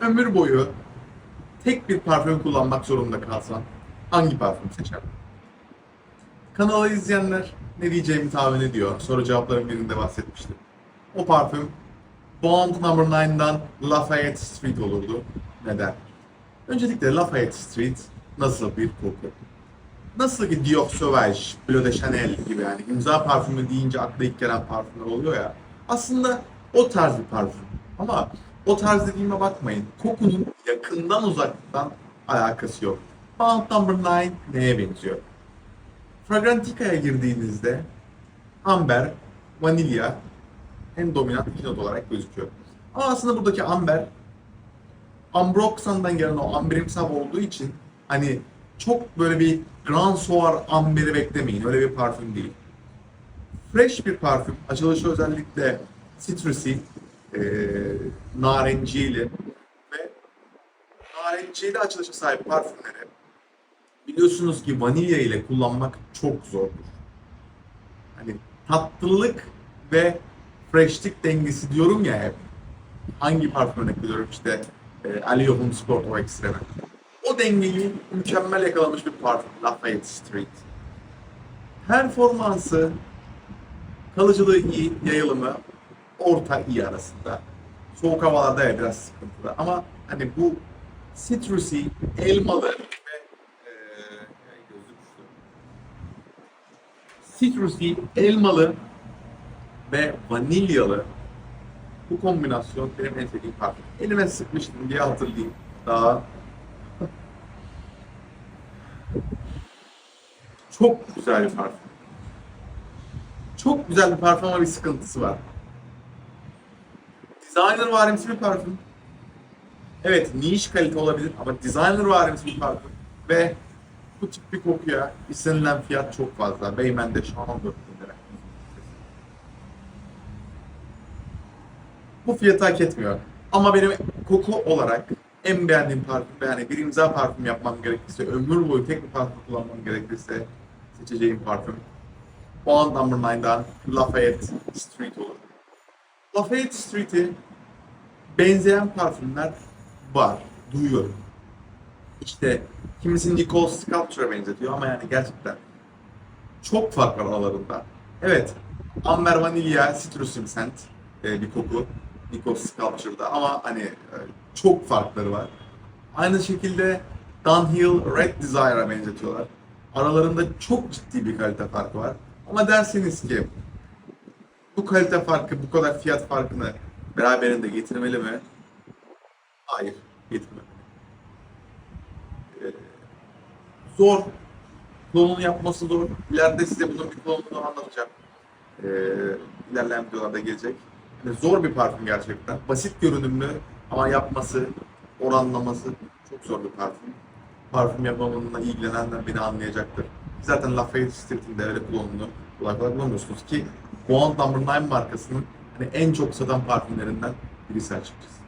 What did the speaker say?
ömür boyu tek bir parfüm kullanmak zorunda kalsan hangi parfüm seçerdin? Kanalı izleyenler ne diyeceğimi tahmin ediyor. Soru cevapların birinde bahsetmiştim. O parfüm Bond Number 9'dan Lafayette Street olurdu. Neden? Öncelikle Lafayette Street nasıl bir koku? Nasıl ki Dior Sauvage, Bleu de Chanel gibi yani imza parfümü deyince akla ilk gelen parfümler oluyor ya. Aslında o tarz bir parfüm. Ama o tarz dediğime bakmayın. Kokunun yakından uzaktan alakası yok. Bond Number 9 neye benziyor? Fragrantica'ya girdiğinizde amber, vanilya en dominant iki not olarak gözüküyor. Ama aslında buradaki amber Ambroxan'dan gelen o amberimsel olduğu için hani çok böyle bir Grand Soir amberi beklemeyin. Öyle bir parfüm değil. Fresh bir parfüm. Açılışı özellikle citrusy, e, narenciyeli ve narenciyeli açılışa sahip parfümleri biliyorsunuz ki vanilya ile kullanmak çok zordur. Hani tatlılık ve freshlik dengesi diyorum ya hep. Hangi parfüm örnek veriyorum işte e, Home Sport o Extreme. O dengeyi mükemmel yakalamış bir parfüm Lafayette Street. Performansı, kalıcılığı iyi, yayılımı orta iyi arasında. Soğuk havalarda evet biraz sıkıntılı ama hani bu citrusy, elmalı ve e, citrusy, elmalı ve vanilyalı bu kombinasyon benim en sevdiğim parfüm. Elime sıkmıştım diye hatırlayayım. Daha çok güzel bir parfüm. Çok güzel bir parfüm ama bir sıkıntısı var. Designer varimsi bir parfüm. Evet, niş kalite olabilir ama designer varimsi bir parfüm. Ve bu tip bir kokuya istenilen fiyat çok fazla. Beymen'de şu an 14 bin lira. Bu fiyatı hak etmiyor. Ama benim koku olarak en beğendiğim parfüm yani bir imza parfüm yapmam gerekirse, ömür boyu tek bir parfüm kullanmam gerekirse seçeceğim parfüm Bond Number 9'dan Lafayette Street olur. Lafayette Street'i benzeyen parfümler var, duyuyorum. İşte kimisi Nicole Sculpture'a benzetiyor ama yani gerçekten çok fark var aralarında. Evet, Amber Vanilya Citrusy Scent e, bir koku Nicole Sculpture'da ama hani e, çok farkları var. Aynı şekilde Dunhill Red Desire'a benzetiyorlar. Aralarında çok ciddi bir kalite farkı var. Ama derseniz ki bu kalite farkı, bu kadar fiyat farkını beraberinde getirmeli mi? Hayır, getirmemeli. Ee, zor. Klonunu yapması zor. İleride size bunun bir klonunu anlatacağım. Ee, ilerleyen videolarda gelecek. Yani zor bir parfüm gerçekten. Basit görünümlü ama yapması, oranlaması çok zor bir parfüm. Parfüm yapımına ilgilenenler beni anlayacaktır. Zaten Lafayette Street'in de öyle klonunu kolay kolay bulamıyorsunuz ki Bond Number 9 markasının hani en çok satan parfümlerinden birisi açıkçası.